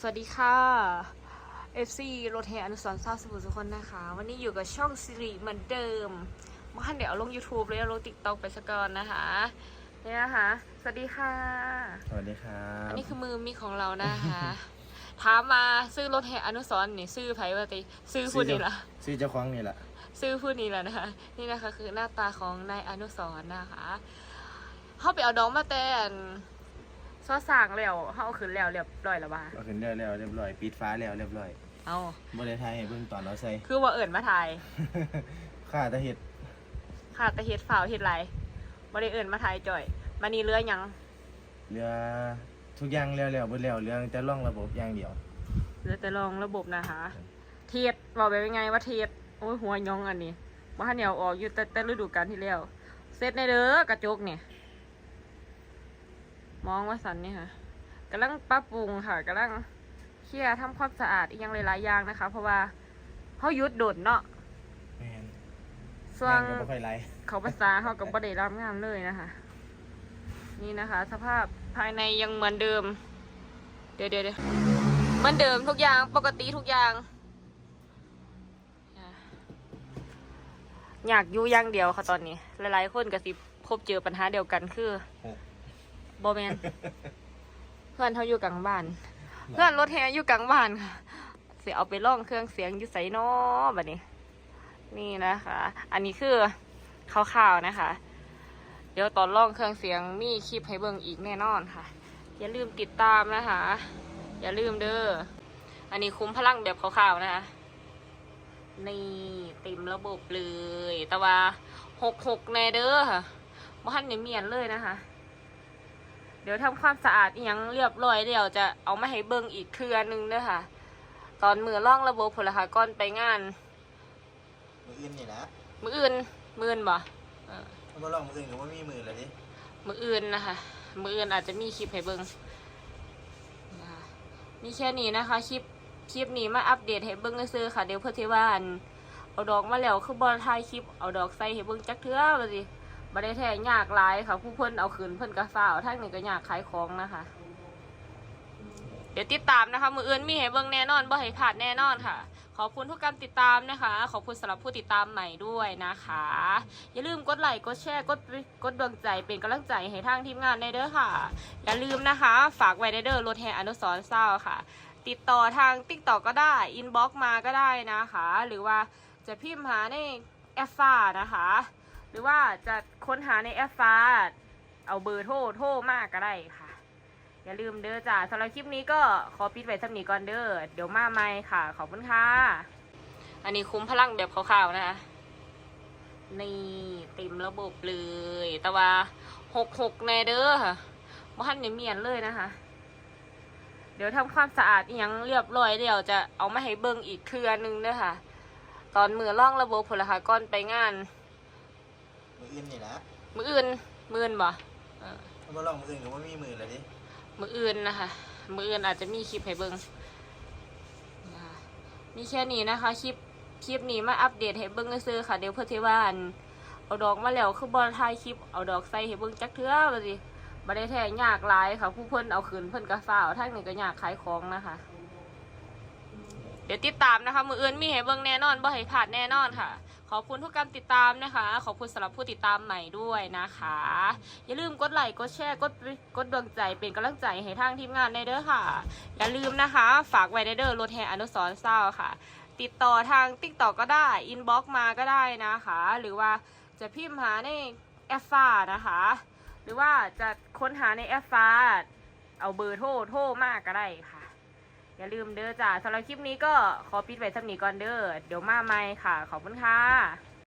สวัสดีค่ะ FC รถแห่อนุสรณ์ทราบสมุทรสุคนนะคะ วันนี้อยู่กับช่องสิริเหมือนเดิมมาเดี๋ยวเอาลง YouTube เลยเอาลง TikTok ไปสกอนนะคะเนี่ยนะคะ สวัสดีค่ะ สวัสดีครับอันนี้คือมือมีของเรานะคะ ถามมาซื้อรถแห่อนุสรณ์นี่ซื้อไผ่ปติซื้อพูดนี่ละซื้อเจ้าของนี่แหละซื้อพูดนี่แหละนะคะ นี่นะคะคือหน้าตาของนายอนุสรณ์นะคะเขาไปเอาดองมาแต่น ซอสร้างแล้วเขาเอาขึ้นแล้วเรียบร้อยแล้วบ้าเอาขึ้นได้แล้วเรียบร้อยปิดฟ้าแล้วเรียบร้อยเอาบริไทยให้เบิ่งตอนเราใส่ คือว่าเอิ่นมาถ่ายข้าแตะเห็ดค่ะแต่เฮ็ดฝ่าวเฮ็ดไรบ่ได้เอิ่นมาถ่ายจ่อยมานี่เรือหยังเรือทุกอย่างแล้วแล้วเบิดแล้วเรื่องจะล่องระบบอย่างเดียว เรือแต่ลองระบบนะคะเทียดบอกไปเป็นไงว่าเทียดโอ้ยหัวยองอันนี้บ่ทันเหนียวออกอยู่แต่แต่ฤดูกาลที่แล้วเสร็จในเด้อกระจกเนี่ย มองว่าสันนี่ค่ะกำลังปรับปรุงค่ะกำลังเคลียร์ทำความสะอาดอีกอย่างหลายๆอย่างนะคะ เพราะว่าเขาหยุดโดดเนาะแม่นส่วงงานก็บ่ค่อยไรเขาภาษาเขากับประเดรับงานเลยนะคะ นี่นะคะ สภาพภายในยังเหมือนเดิม เดี๋ยวเดี๋ยวเดี๋ยวเหมือนเดิมทุกอย่างปกติทุกอย่างอะอยากอยู่อย่างเดียวค่ะตอนนี้ หลายๆคนก็สิพบเจอปัญหาเดียวกันคือโบแมน เพื่อนเขาอยู่กลางบ้าน เพื่อนรถแฮอยู่กลางบ้านค่ะเสียเอาไปล่องเครื่องเสียงอยู่ใส่นอแบบนี้ นี่นะคะ อันนี้คือข่าวๆนะคะ เดี๋ยวตอนล่องเครื่องเสียงมีคลิปให้เบิ่งอีกแน่นอนค่ะ อย่าลืมติดตามนะคะ อย่าลืมเด้อ อันนี้คุ้มพลังแบบข่าวๆนะคะ นี่เต็มระบบเลย แต่ว่าหกหกแน่เด้อค่ะบ้านเนี่ยเมียนเลยนะคะ เดี๋ยวทำความสะอาดอหยังเรียบร้อยเดี๋ยวจะเอามาให้เบิ่งอีกเครือนึงเด้อค่ะ ตอนมือล่องระบบผลค่ะก่อนไปงาน มืออื่นนี่นะมืออื่นมืออื่นบ่เออถ้าบ่ลองมืออื่นก็บ่มีมือแล้วดิมืออื่นนะคะ มืออื่นอาจจะมีคลิปให้เบิ่งนะคะมีแค่นี้นะคะคลิปคลิปนี้มาอัปเดตให้เบิ่งซื้อๆค่ะ เดี๋ยวเพื่อที่ว่าอันเอาดอกมาแล้วคือบอลถ่ายคลิปเอาดอกใส่ให้เบิ่งจักเทื่อว่าสิ บ่ได้แท้ยากหลายค่ะ ผู้เพิ่นเอาคืนเพิ่นก็ฟ้าวทางนี้ก็ยากขายของนะคะ เดี๋ยวติดตามนะคะ มืออื่นมีให้เบิ่งแน่นอนบ่ให้พลาดแน่นอนค่ะ ขอบคุณทุกการติดตามนะคะ ขอบคุณสำหรับผู้ติดตามใหม่ด้วยนะคะ อย่าลืมกดไลค์กดแชร์กดกดดวงใจเป็นกำลังใจให้ทางทีมงานได้เด้อค่ะ อย่าลืมนะคะ ฝากไว้ในเด้อรถแห่อนุสรณ์เศร้าค่ะ ติดต่อทางติ๊กต็อกก็ได้อินบ็อกมาก็ได้นะคะ หรือว่าจะพิมพ์หาในแอฟฟ้านะคะ รือว่าจะค้นหาในแอฟฟ้า เอาเบอร์โทรโทรมากก็ได้ค่ะ อย่าลืมเด้อจ้าสำหรับคลิปนี้ก็ขอปิดไว้สักนี้ก่อนเด้อเดี๋ยวมาใหม่ค่ะ ขอบคุณค่ะ อันนี้คุ้มพลังแบบขาวๆนะคะนี่เต็มระบบเลย แต่ว่าหกหกแน่เด้อค่ะบ้านเนี่ยเมียนเลยนะคะ เดี๋ยวทำความสะอาดอยังเรียบร้อยเดี๋ยวจะเอามาให้เบิ่งอีกเครือนึงเด้อค่ะ ตอนมือล่องระบบผลค่ะก่อนไปงาน มืออื่นนี่นะมืออื่นมืออื่นบ่เออถ้าบ่ลองมืออื่นก็บ่มีมือแล้วดิมืออื่นนะคะ มืออื่นอาจจะมีคลิปให้เบิ่งนะคะมีแค่นี้นะคะ คลิปคลิปนี้มาอัปเดตให้เบิ่งซื้อๆค่ะ เดี๋ยวเพื่อที่ว่าอันเอาดอกมาแล้วคือบอลถ่ายคลิปเอาดอกใส่ให้เบิ่งจักเทื่อว่าสิบ่ได้แท้ยากหลายค่ะ ผู้เพิ่นเอาคืนเพิ่นก็ฟ้าวทางนี้ก็ยากขายของนะคะ เดี๋ยวติดตามนะคะ มืออื่นมีให้เบิ่งแน่นอนบ่ให้พลาดแน่นอนค่ะ ขอบคุณทุกการติดตามนะคะ ขอบคุณสำหรับผู้ติดตามใหม่ด้วยนะคะ อย่าลืมกดไลค์กดแชร์กดกดดวงใจเป็นกำลังใจให้ทางทีมงานในเด้อค่ะ อย่าลืมนะคะ ฝากไว้ในเด้อรถแห่อนุสรณ์เศร้าค่ะ ติดต่อทางติ๊กต็อกก็ได้อินบ็อกมาก็ได้นะคะ หรือว่าจะพิมพ์หาในแอฟฟ้านะคะ หรือว่าจะค้นหาในแอฟฟ้าเอาเบอร์โทรโทรมากก็ได้ค่ะ อย่าลืมเด้อจ้าสำหรับคลิปนี้ก็ขอปิดไว้สักนี้ก่อนเด้อเดี๋ยวมาใหม่ค่ะ ขอบคุณค่ะ